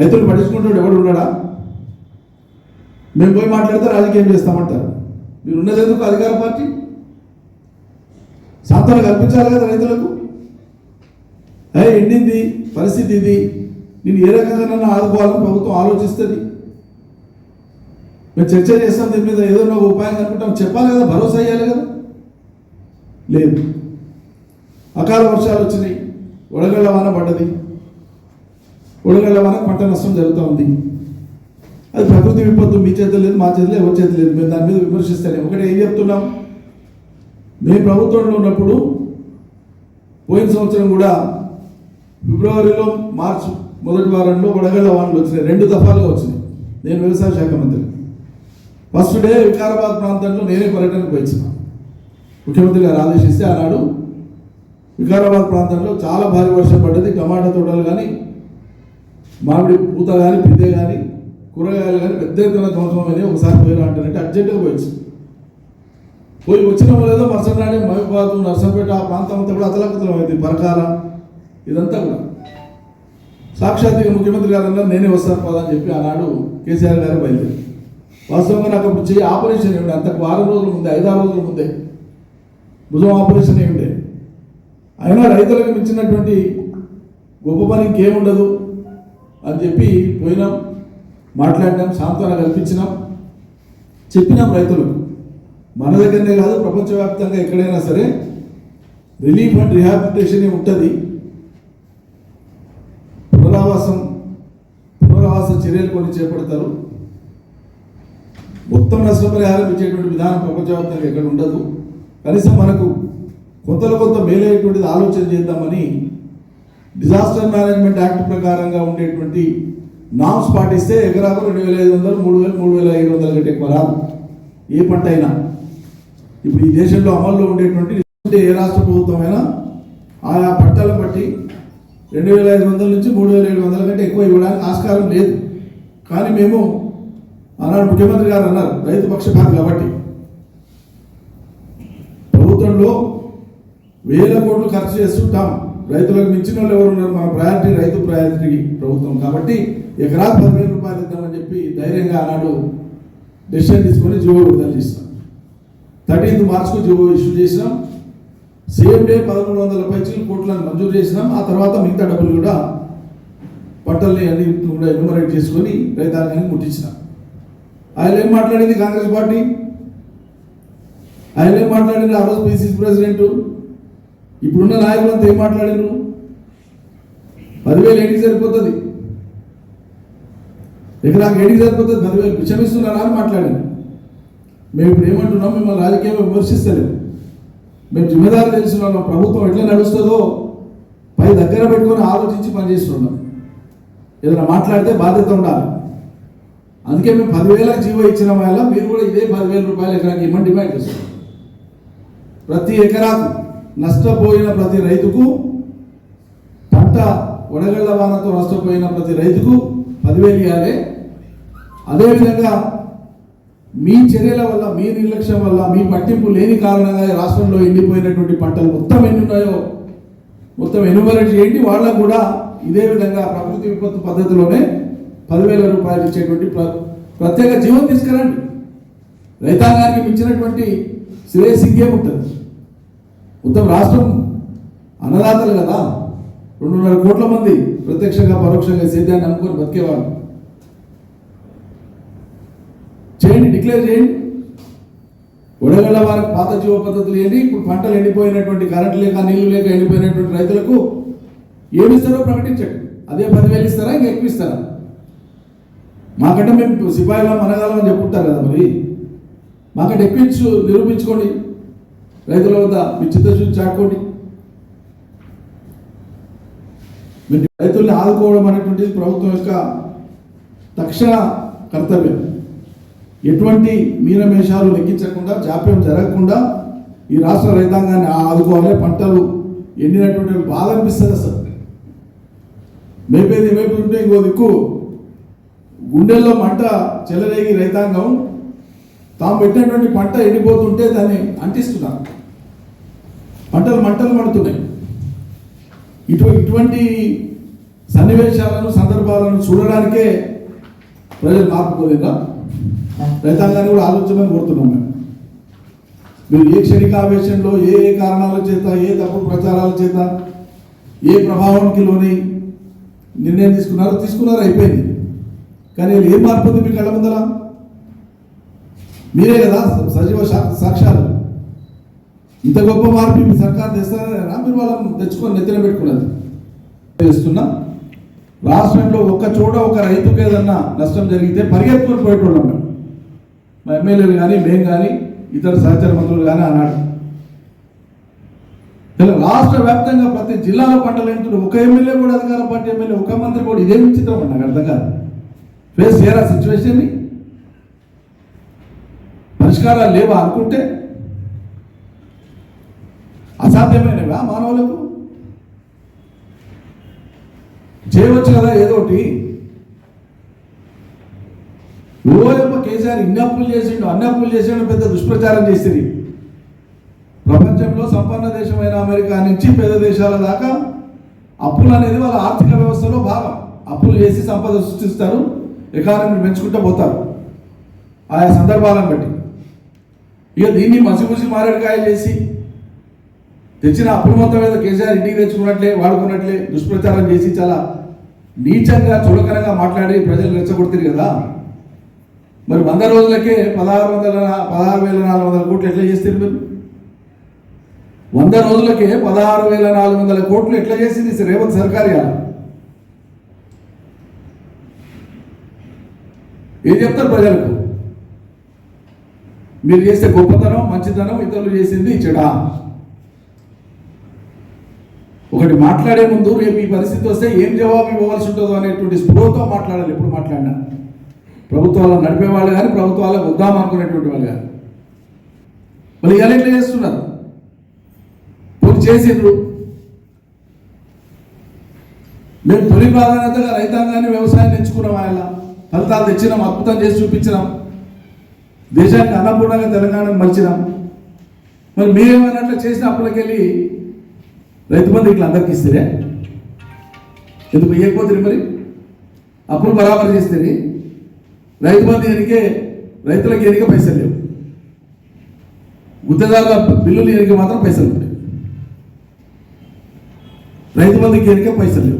రైతులు పట్టించుకుంటాడు ఎవడు ఉన్నాడా? మేము పోయి మాట్లాడితే రాజకీయం చేస్తామంటారు. మీరు ఉన్నది ఎందుకు అధికార పార్టీ? సాంత్వన కల్పించాలి కదా రైతులకు? ఏ ఎండింది? పరిస్థితి ఇది. నేను ఏ రకంగా ఆదుకోవాలని ప్రభుత్వం ఆలోచిస్తుంది. మేము చర్చ చేస్తాం దీని మీద ఏదో ఒక ఉపాయం అనుకుంటాం చెప్పాలి కదా భరోసా అయ్యాలి కదా? లేదు. అకాల వర్షాలు వచ్చినాయి. వడగళ్ళ వాన పడ్డది. ఉడగల వల్ల పంట నష్టం జరుగుతూ ఉంది. అది ప్రకృతి విపత్తు మీ చేతులు లేదు మా చేతులు ఎవరి చేతులు లేదు. మేము దాని మీద విమర్శిస్తానే ఒకటి ఏం చెప్తున్నాం? మేము ప్రభుత్వంలో ఉన్నప్పుడు పోయిన సంవత్సరం కూడా ఫిబ్రవరిలో మార్చ్ మొదటి వారంలో వడగళ్ళ వానలు వచ్చినాయి. రెండు దఫాలుగా వచ్చినాయి. నేను వ్యవసాయ శాఖ మంత్రి ఫస్ట్ డే వికారాబాద్ ప్రాంతంలో నేనే పర్యటనకు వచ్చిన ముఖ్యమంత్రి గారు ఆదేశిస్తే ఆనాడు వికారాబాద్ ప్రాంతంలో చాలా భారీ వర్షం పడ్డది. టమాటా తోటలు కానీ మామిడి పూత కానీ పిందె కానీ కూరగాయలు కానీ పెద్ద ఎత్తున ధ్వంసమని ఒకసారి పోయినా అంటారంటే అర్జెంటుగా పోయి పోయి వచ్చిన లేదో మరుసటి నాడే మహిబాద్ నర్సంపేట ఆ ప్రాంతం అంతా కూడా అతలకుతలం అయింది. పరకాల ఇదంతా కూడా. సాక్షాత్తుగా ముఖ్యమంత్రి గారు అన్నారు నేనే వస్తాను పదా అని చెప్పి ఆనాడు కేసీఆర్ గారు బయలుదేరి వాస్తవంగా నాకు అప్పుడు చేయి ఆపరేషన్ ఏమిటి అంతకు వారం రోజుల ముందే ఐదారు రోజుల ముందే భుజం ఆపరేషన్ ఏమిటి అయినా రైతులకు మించినటువంటి గొప్ప పని ఇంకేముండదు అని చెప్పి పోయినాం మాట్లాడినాం సాంత్వన కల్పించినాం. చెప్పినాం రైతులకు. మన దగ్గరనే కాదు ప్రపంచవ్యాప్తంగా ఎక్కడైనా సరే రిలీఫ్ అండ్ రిహాబిలిటేషన్ ఉంటుంది. పునరావాసం పునరావాస చర్యలు కొన్ని చేపడతారు. మొత్తం నష్టపరిహారం ఇచ్చేటువంటి విధానం ప్రపంచవ్యాప్తంగా ఎక్కడ ఉండదు. కనీసం మనకు కొంతలో కొంత మేలయ్యేటువంటిది ఆలోచన చేద్దామని డిజాస్టర్ మేనేజ్మెంట్ యాక్ట్ ప్రకారంగా ఉండేటువంటి నామ్స్ పాటిస్తే ఎకరాకు రెండు వేల ఐదు వందలు మూడు వేలు మూడు వేల ఐదు వందల కంటే ఎక్కువ రాదు ఏ పంట అయినా. ఇప్పుడు ఈ దేశంలో అమల్లో ఉండేటువంటి ఏ రాష్ట్ర అయినా ఆయా పంటలను బట్టి రెండు వేల ఐదు వందల నుంచి మూడు వేల ఏడు వందల కంటే ఎక్కువ ఇవ్వడానికి ఆస్కారం లేదు. కానీ మేము అన్నాడు ముఖ్యమంత్రి గారు అన్నారు రైతు పక్షపాతి కాబట్టి ప్రభుత్వంలో వేల కోట్లు ఖర్చు చేస్తుంటాం. రైతులకు మించిన వాళ్ళు ఎవరు ఉన్నారు? మన ప్రయారిటీ రైతు ప్రయారిటీ ప్రభుత్వం. కాబట్టి ఎకరా పదివేల రూపాయలు ఇద్దామని చెప్పి ధైర్యంగా ఆనాడు డెసిషన్ తీసుకొని జీవో విడుదల చేసినాం థర్టీన్త్ మార్చ్కు జీవో ఇష్యూ చేసినాం సేమ్ డే పదమూడు వందల పైచీలు కోట్లను మంజూరు చేసినాం. ఆ తర్వాత మిగతా డబ్బులు కూడా పంటల్ని అన్ని కూడా ఎన్యూమరేట్ చేసుకొని రైతాంగానికి ముట్టించినాం. ఆయన ఏం మాట్లాడింది కాంగ్రెస్ పార్టీ? ఆయన ఏం మాట్లాడింది? ఆ రోజు పిసిసి ప్రెసిడెంట్ ఇప్పుడున్న నాయకులంతా ఏం మాట్లాడారు? పదివేలు ఏడికి సరిపోతుంది? ఎకరాకి ఏడికి సరిపోతుంది? పదివేలు విషమిస్తున్నారా అని మాట్లాడాను మేము ఇప్పుడు ఏమంటున్నాం? మిమ్మల్ని రాజకీయంగా విమర్శిస్తలేము మేము జిమ్మదారు తెలిసిన ప్రభుత్వం ఎట్లా నడుస్తుందో పై దగ్గర పెట్టుకొని ఆలోచించి పనిచేస్తున్నాం. ఏదైనా మాట్లాడితే బాధ్యత ఉండాలి. అందుకే మేము పదివేలకు జీవో ఇచ్చిన వల్ల మీరు కూడా ఇదే పదివేల రూపాయలు ఎకరాకి ఇవ్వమని డిమాండ్ చేస్తున్నాం. ప్రతి ఎకరాకు నష్టపోయిన ప్రతి రైతుకు పంట వడగళ్ళ వానతో నష్టపోయిన ప్రతి రైతుకు పదివేలు ఇవ్వాలి. అదేవిధంగా మీ చర్యల వల్ల మీ నిర్లక్ష్యం వల్ల మీ పట్టింపు లేని కారణంగా రాష్ట్రంలో ఎండిపోయినటువంటి పంటలు మొత్తం ఎన్ని ఉన్నాయో మొత్తం ఎనుమరేట్ చేయండి. వాళ్ళకు కూడా ఇదే విధంగా ప్రకృతి విపత్తు పద్ధతిలోనే పదివేల రూపాయలు ఇచ్చేటువంటి ప్ర- ప్రత్యేక జీవం తీసుకురండి. రైతాంగానికి మించినటువంటి శ్రేయస్ ఉంటుంది మొత్తం రాష్ట్రం అన్నదాతలు కదా? రెండున్నర కోట్ల మంది ప్రత్యక్షంగా పరోక్షంగా సేద్యాన్ని నమ్ముకొని బతికేవాళ్ళు. చేయండి డిక్లేర్ చేయండి. ఉడగళ్ళ వారికి పాత జీవ పద్ధతులు ఏంటి? ఇప్పుడు పంటలు ఎండిపోయినటువంటి కరెంట్ లేక నీళ్ళు లేక ఎండిపోయినటువంటి రైతులకు ఏమి ఇస్తారో ప్రకటించండి. అదే పదివేలు ఇస్తారా? ఇంకా ఎక్కువ ఇస్తారా? మాకంటే మేము సిపాయిలో మనగాలం అని చెప్పుకుంటారు కదా మరి. మాకంటే ఎక్కువ నిరూపించుకోండి. రైతుల వద్ద మీ చిత్తశుద్ధి చాటుకోండి మీరు రైతుల్ని ఆదుకోవడం అనేటువంటిది ప్రభుత్వం యొక్క తక్షణ కర్తవ్యం. ఎటువంటి మీనమేషాలు లెక్కించకుండా జాప్యం జరగకుండా ఈ రాష్ట్ర రైతాంగాన్ని ఆదుకోవాలి. పంటలు ఎండినటువంటి బాధ అనిపిస్తుంది అసలు. మేపేది మేపుతుంటే ఇంకో దిక్కు. గుండెల్లో మంట చెలరేగి రైతాంగం తాము పెట్టినటువంటి పంట ఎండిపోతుంటే దాన్ని అంటిస్తున్నారు. పంటలు మంటలు పడుతున్నాయి ఇటు ఇటువంటి సన్నివేశాలను సందర్భాలను చూడడానికే ప్రజలు మార్పు రైతాంగాన్ని కూడా ఆలోచించమని కోరుతున్నాం మేము. మీరు ఏ క్షణికావేశంలో ఏ ఏ కారణాల చేత ఏ తప్పుడు ప్రచారాల చేత ఏ ప్రభావానికి లోని నిర్ణయం తీసుకున్నారో తీసుకున్నారో అయిపోయింది. కానీ ఏం మార్పు ఉంది మీ కళ్ళ ముందర? మీరే కదా సజీవ సా- సాక్ష్యాలు. ఇంత గొప్ప మార్పు మీ సర్కార్ తెస్తారా మీరు వాళ్ళని తెచ్చుకొని నెత్తిన పెట్టుకున్నది. చేస్తున్నా. రాష్ట్రంలో ఒక్క చోట ఒక రైతుకు ఏదన్నా నష్టం జరిగితే పరిగెత్తుకొని పోయేటోళ్ళం మేము. మా ఎమ్మెల్యేలు కానీ మేము కానీ ఇతర సహచర మంత్రులు కానీ అన్నాడు ఇలా రాష్ట్ర వ్యాప్తంగా ప్రతి జిల్లాలో పంటలు ఏంటంటే ఒక ఎమ్మెల్యే కూడా అధికార పార్టీ ఎమ్మెల్యే ఒక మంత్రి కూడా ఇదేం విచిత్రం అండి నాకు అర్థం కాదు. ఫేస్ చేయరా సిచ్యువేషన్ని పరిష్కారాలు లేవా అనుకుంటే అసాధ్యమైనవా మానవులకు? చేయవచ్చు కదా ఏదో ఒకటి. ఓయమ్మ కేసీఆర్ ఇన్ని అప్పులు చేసిండు అన్ని అప్పులు చేసిండు పెద్ద దుష్ప్రచారం చేసింది. ప్రపంచంలో సంపన్న దేశమైన అమెరికా నుంచి పేద దేశాల దాకా అప్పులు అనేది వాళ్ళ ఆర్థిక వ్యవస్థలో భాగం. అప్పులు చేసి సంపద సృష్టిస్తారు ఎకానమీ పెంచుకుంటూ పోతారు. ఆయా సందర్భాలను బట్టి. ఇక దీన్ని మసిమూసి మారేడుకాయ చేసి తెచ్చిన అప్పుల మొత్తం మీద కేసీఆర్ ఇంటికి తెచ్చుకున్నట్లే వాడుకున్నట్లే దుష్ప్రచారం చేసి చాలా నీచంగా చులకనగా మాట్లాడి ప్రజలు రెచ్చగొడుతుంది కదా. మరి వంద రోజులకే పదహారు వందల పదహారు వేల నాలుగు వందల కోట్లు ఎట్లా చేస్తారు మీరు? వంద రోజులకే పదహారు వేల నాలుగు వందల కోట్లు ఎట్లా చేసింది రేవంత్ సర్కార్ ఏం చెప్తారు ప్రజలకు? మీరు చేస్తే గొప్పతనం మంచితనం ఇతరులు చేసింది చెడా. ఒకటి మాట్లాడే ముందు రేపు ఈ పరిస్థితి వస్తే ఏం జవాబు ఇవ్వవలసి ఉంటుందో అనేటువంటి స్పృహతో మాట్లాడాలి ఎప్పుడు మాట్లాడినా. ప్రభుత్వాలను నడిపే వాళ్ళు కానీ ప్రభుత్వాలకు వద్దాం అనుకునేటువంటి వాళ్ళు కానీ. మళ్ళీ ఇలా ఎట్లా చేస్తున్నారు. పూర్తి చేసిండ్రు. మేము తొలి ప్రాధాన్యతగా రైతాంగాన్ని వ్యవసాయం తెచ్చుకున్నాం ఆయన. ఫలితాలు తెచ్చినాం అద్భుతం చేసి చూపించినాం. దేశానికి అన్నపూర్ణంగా తెలంగాణను మలిచినాం. మరి మీరేమైనా అట్లా చేసిన అప్పులకెళ్ళి రైతు మంది ఇట్లా అందరికి ఇస్తారే ఎందుకు ఇవ్వకపోతుంది మరి? అప్పులు బరాబరు చేస్తే రైతు మంది ఎనికే రైతులకు ఎనిక పైసలు లేవు. గుత్తదారుల బిల్లులు ఎనిక మాత్రం పైసలు ఉంటాయి. రైతు మందికి ఎనిక పైసలు లేవు.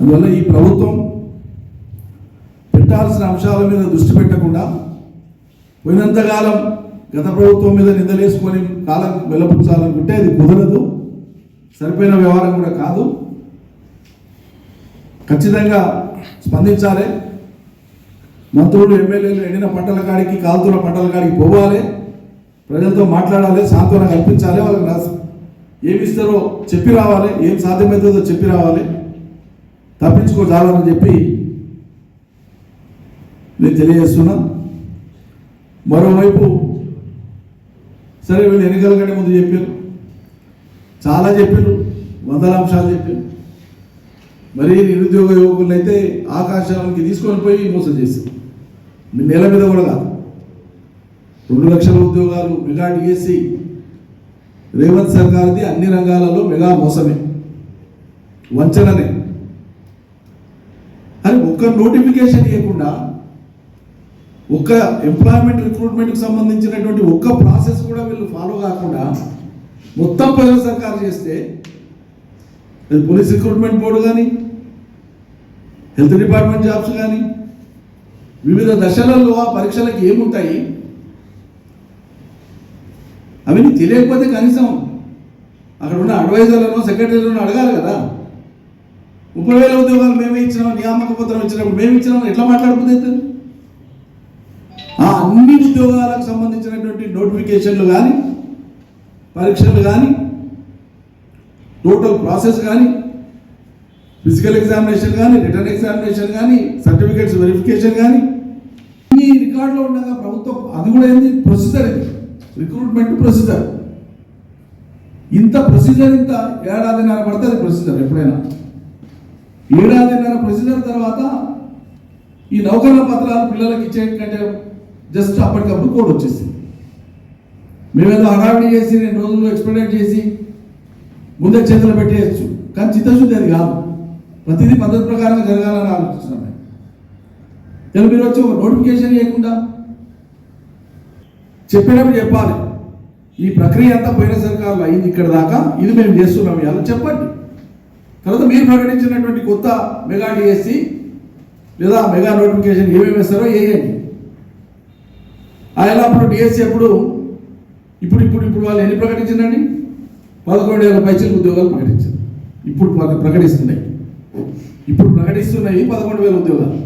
అందువల్ల ఈ ప్రభుత్వం పెట్టాల్సిన అంశాల మీద దృష్టి పెట్టకుండా పోయినంతకాలం గత ప్రభుత్వం మీద నిందలేసుకొని కాలం వెళ్ళపుచ్చాలనుకుంటే అది కుదరదు. సరిపోయిన వ్యవహారం కూడా కాదు. ఖచ్చితంగా స్పందించాలి. మంత్రులు ఎమ్మెల్యేలు ఎండిన పంటల కాడికి కాలుతున్న పంటల కాడికి పోవాలి. ప్రజలతో మాట్లాడాలి సాంత్వన కల్పించాలి. వాళ్ళకి ఏమి ఇస్తారో చెప్పి రావాలి. ఏం సాధ్యమవుతుందో చెప్పి రావాలి. తప్పించుకోజాలని చెప్పి నేను తెలియజేస్తున్నా. మరోవైపు సరే వీళ్ళు ఎన్నికల కంటే ముందు చెప్పారు. చాలా చెప్పారు వందల అంశాలు చెప్పారు. మరి నిరుద్యోగ యువకులను అయితే ఆకాశానికి తీసుకొని పోయి మోసం చేశారు. నెల మీద కూడా కాదు. రెండు లక్షల ఉద్యోగాలు మెగా డిఎస్సి రేవంత్ సర్కార్ది అన్ని రంగాలలో మెగా మోసమే. వంచననే. అని ఒక్క నోటిఫికేషన్ ఇవ్వకుండా ఒక్క ఎంప్లాయ్మెంట్ రిక్రూట్మెంట్కి సంబంధించినటువంటి ఒక్క ప్రాసెస్ కూడా వీళ్ళు ఫాలో కాకుండా మొత్తం ప్రజల సర్కారు చేస్తే అది పోలీస్ రిక్రూట్మెంట్ బోర్డు కానీ హెల్త్ డిపార్ట్మెంట్ జాబ్స్ కానీ వివిధ దశలలో ఆ పరీక్షలకు ఏముంటాయి? అవి నీకు తెలియకపోతే కనీసం అక్కడ ఉన్న అడ్వైజర్లను సెక్రటరీలను అడగాలి కదా. ముప్పై వేల ఉద్యోగాలు మేమే ఇచ్చినాం నియామక పత్రం ఇచ్చినప్పుడు మేము ఇచ్చినాం ఎట్లా మాట్లాడకపోతే ఆ అన్ని ఉద్యోగాలకు సంబంధించినటువంటి నోటిఫికేషన్లు కానీ పరీక్షలు కానీ టోటల్ ప్రాసెస్ కానీ ఫిజికల్ ఎగ్జామినేషన్ కానీ రిటర్న్ ఎగ్జామినేషన్ కానీ సర్టిఫికేట్స్ వెరిఫికేషన్ కానీ ఈ రికార్డులో ఉండగా ప్రభుత్వం అది కూడా ఏంది? ప్రొసీజర్ ఇది. రిక్రూట్మెంట్ ప్రొసీజర్ ఇంత ప్రొసీజర్ ఇంత ఏడాదిన్నర పడుతుంది ప్రొసీజర్ ఎప్పుడైనా. ఏడాదిన్నర ప్రొసీజర్ తర్వాత ఈ నౌకర్ల పత్రాలు పిల్లలకి ఇచ్చే కంటే జస్ట్ అప్పటికప్పుడు కోడ్ వచ్చేసింది. మేమేదో హడావిడి చేసి రెండు రోజులు ఎక్స్పెరిమెంట్ చేసి ముందే చేతులు పెట్టేయచ్చు. కానీ చిత్తశుద్ధి అది కాదు. ప్రతిదీ పద్ధతి ప్రకారం జరగాలని ఆలోచిస్తున్నాం నేను మీరు వచ్చి ఒక నోటిఫికేషన్ లేకుండా చెప్పినప్పుడు చెప్పాలి. ఈ ప్రక్రియ అంతా పోయిన సర్కారులో అయింది ఇక్కడ దాకా ఇది మేము చేస్తున్నాం ఇలా చెప్పండి. తర్వాత మీరు ప్రకటించినటువంటి కొత్త మెగా డిఎస్సి లేదా మెగా నోటిఫికేషన్ ఏమేమి వేస్తారో వేయండి ఆయన అప్పుడు డిఎస్సి అప్పుడు ఇప్పుడు ఇప్పుడు ఇప్పుడు వాళ్ళు ఎన్ని ప్రకటించిందండి? పదకొండు వేల పైసలు ఉద్యోగాలు ప్రకటించారు ఇప్పుడు ప్రకటిస్తున్నాయి. ఇప్పుడు ప్రకటిస్తున్నాయి పదకొండు వేల ఉద్యోగాలు.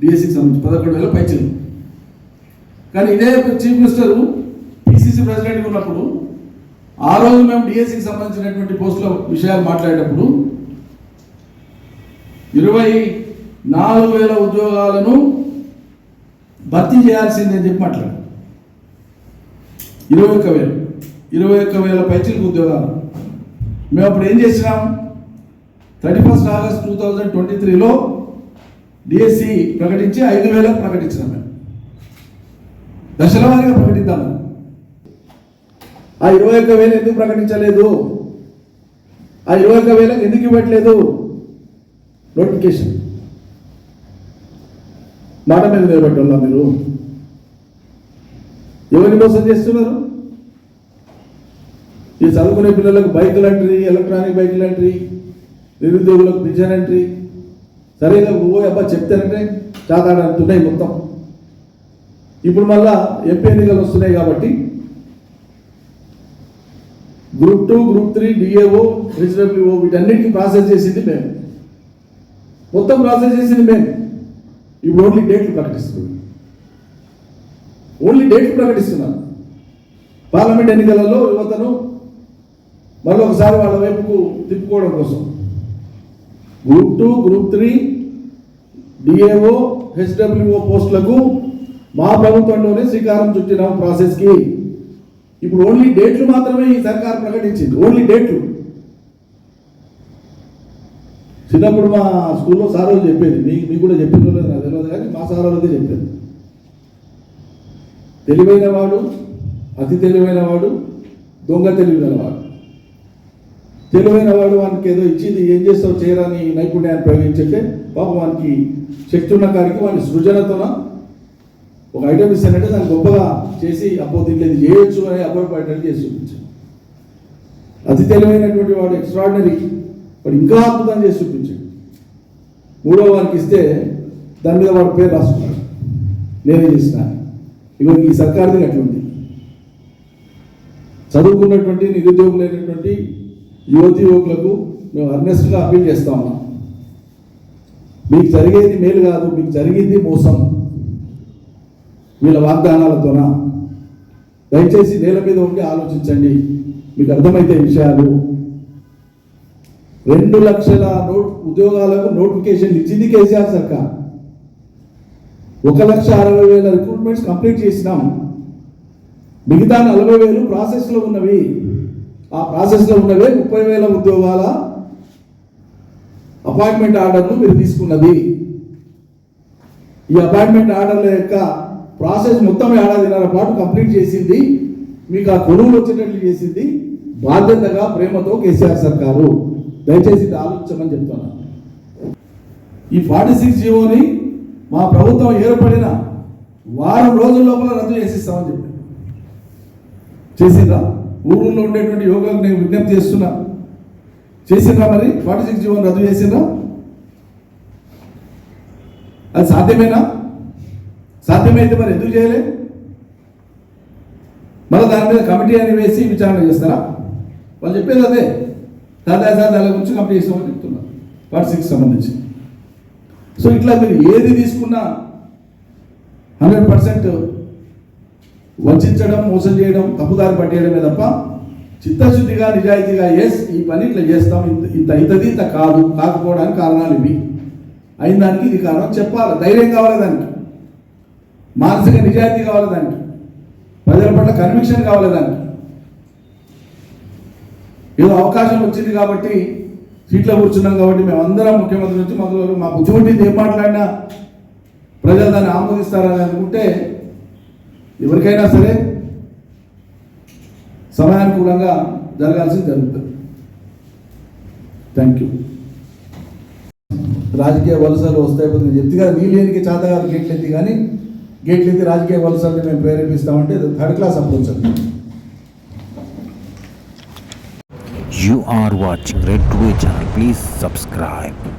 డిఎస్సికి సంబంధించి పదకొండు వేల పైచలు కానీ ఇదే చీఫ్ మినిస్టర్ పిసిసి ప్రెసిడెంట్ ఉన్నప్పుడు ఆ రోజు మేము డిఎస్సికి సంబంధించినటువంటి పోస్టుల విషయాలు మాట్లాడేటప్పుడు ఇరవై నాలుగు వేల ఉద్యోగాలను భర్తీ చేయాల్సిందని చెప్పి మాట్లాడారు. ఇరవై ఒక్క వేలు. ఇరవై ఒక్క వేల పైచిలకు ఉద్యోగాలు. మేము అప్పుడు ఏం చేసినాం? Thirty first August two thousand twenty త్రీలో డిఎస్సి ప్రకటించి ఐదు వేలకు ప్రకటించినాం మేము. దశల వారీగా ప్రకటిద్దాము ఆ ఇరవై ఒక్క వేలు ఎందుకు ప్రకటించలేదు? ఆ ఇరవై ఒక్క వేలకు ఎందుకు ఇవ్వట్లేదు? నోటిఫికేషన్. మాట మీద నిలబెట్టాలా మీరు. ఎవరిని మోసం చేస్తున్నారు? ఈ చదువుకునే పిల్లలకు బైకులు ఎంట్రీ ఎలక్ట్రానిక్ బైకులు ఎంట్రీ నిరుద్యోగులకు పిజన్ ఎంట్రీ సరిగా ఓ అబ్బా చెప్తారంటే చాతాడంటున్నాయి మొత్తం. ఇప్పుడు మళ్ళా ఎంపీ ఎన్నికలు వస్తున్నాయి కాబట్టి group two group three DAO HWO వీటన్నిటికీ ప్రాసెస్ చేసింది మేము. మొత్తం ప్రాసెస్ చేసింది మేము. ఇప్పుడు ఓన్లీ డేట్లు ప్రకటిస్తున్నాం. ఓన్లీ డేట్లు ప్రకటిస్తున్నాను పార్లమెంట్ ఎన్నికలలో యువతను మరొకసారి వాళ్ళ వైపుకు తిప్పుకోవడం కోసం. Group two group three DAO HWO పోస్టులకు మా ప్రభుత్వంలోనే శ్రీకారం చుట్టినాం ప్రాసెస్కి ఇప్పుడు ఓన్లీ డేట్లు మాత్రమే ఈ సర్కార్ ప్రకటించింది. ఓన్లీ డేట్లు చిన్నప్పుడు మా స్కూల్లో సార్ వాళ్ళు చెప్పేది. మీకు మీకు కూడా చెప్పిన నాకు తెలియదు కానీ మా సార్ వాళ్ళదే చెప్పేది తెలివైన వాడు అతి తెలివైన వాడు దొంగ తెలివైన వాడు. తెలివైన వాడు వానికి ఏదో ఇచ్చింది ఏం చేస్తావు చేయరాని నైపుణ్యాన్ని ప్రయోగించే పాపం వానికి శక్తి ఉన్న కాడికి వాని సృజనతోన? ఒక ఐటమ్ ఇస్తానంటే దాన్ని గొప్పగా చేసి అబ్బో దీంట్లో ఇది చేయొచ్చు అని అబ్బోపడేటట్టు చేసి చూపించాను అతి తెలివైనటువంటి వాడు ఎక్స్ట్రాడినరీ వాడు ఇంకా అద్భుతం చేసి చూపించాడు. మూడో వారికి ఇస్తే దాని మీద వాడి పేరు రాసుకున్నాడు. నేనే చేసిన? ఇగో ఈ సర్కార్ది అట్లుంది. చదువుకున్నటువంటి నిరుద్యోగులైనటువంటి యువతి యువకులకు మేము అర్నెస్ట్గా అప్పీల్ చేస్తా ఉన్నాం. మీకు జరిగేది మేలు కాదు మీకు జరిగింది మోసం. వీళ్ళ వాగ్దానాలతోన దయచేసి నేల మీద ఉండి ఆలోచించండి. మీకు అర్థమైతే విషయాలు. రెండు లక్షల నోట్ ఉద్యోగాలకు నోటిఫికేషన్ ఇచ్చింది కేసీఆర్ సర్కార్. ఒక లక్ష అరవై వేల రిక్రూట్మెంట్స్ కంప్లీట్ చేసినాం. మిగతా నలభై వేలు ప్రాసెస్లో ఉన్నవి. ఆ ప్రాసెస్లో ఉన్నవే ముప్పై వేల ఉద్యోగాల అపాయింట్మెంట్ ఆర్డర్ను మీరు తీసుకున్నది. ఈ అపాయింట్మెంట్ ఆర్డర్ల యొక్క ప్రాసెస్ మొత్తం ఏడాదిన్నర పాటు కంప్లీట్ చేసింది. మీకు ఆ కొనుగోలు వచ్చేటట్లు చేసింది. బాధ్యతగా ప్రేమతో కేసీఆర్ సర్కారు దయచేసి ఇది ఆలోచించమని చెప్తున్నాను. ఈ ఫార్టీ సిక్స్ జీవోని మా ప్రభుత్వం ఏర్పడిన వారం రోజుల లోపల రద్దు చేసిస్తామని చెప్పి చేసిందా ఊళ్ళో ఉండేటువంటి యోగాకు నేను విజ్ఞప్తి చేస్తున్నా. చేసిందా మరి? ఫార్టీ సిక్స్ జీవోని రద్దు చేసిందా అది సాధ్యమేనా? సాధ్యమైతే మరి ఎందుకు చేయలే? మళ్ళీ దాని మీద కమిటీ అని వేసి విచారణ చేస్తారా? వాళ్ళు చెప్పేది అదే. దాదా సార్ దాని గురించి కంప్లీట్ చేస్తామని చెప్తున్నారు ఫార్టీ సిక్స్ సంబంధించి. సో ఇట్లా మీరు ఏది తీసుకున్నా హండ్రెడ్ పర్సెంట్ వంచడం మోసం చేయడం తప్పుదారి పట్టేయడమే తప్ప చిత్తశుద్ధిగా నిజాయితీగా ఎస్ ఈ పని ఇట్లా చేస్తాం ఇంత ఇంత అవుతుంది ఇంత కాదు కాకపోవడానికి కారణాలు ఇవి. అయిన దానికి ఇది కారణం చెప్పాలి ధైర్యం కావాలి దానికి. మానసిక నిజాయితీ కావాలి దానికి. ప్రజల పట్ల కన్విక్షన్ కావాలి దానికి. ఏదో అవకాశం వచ్చింది కాబట్టి సీట్లో కూర్చున్నాం కాబట్టి మేమందరం ముఖ్యమంత్రి నుంచి మొదలు మా బుద్ధిముట్టింది ఏం మాట్లాడినా ప్రజలు దాన్ని ఆమోదిస్తారని అనుకుంటే ఎవరికైనా సరే సమయానుకూలంగా జరగాల్సింది జరుగుతుంది. థ్యాంక్ యూ రాజకీయ వలసలు వస్తాయి నేను చెప్తే కదా వీళ్ళు చేతగా గేట్లు ఎత్తి కానీ గేట్లు ఎత్తి రాజకీయ వలసల్ని మేము ప్రేరేపిస్తామంటే third class approach You are watching Red Today channel. Please subscribe.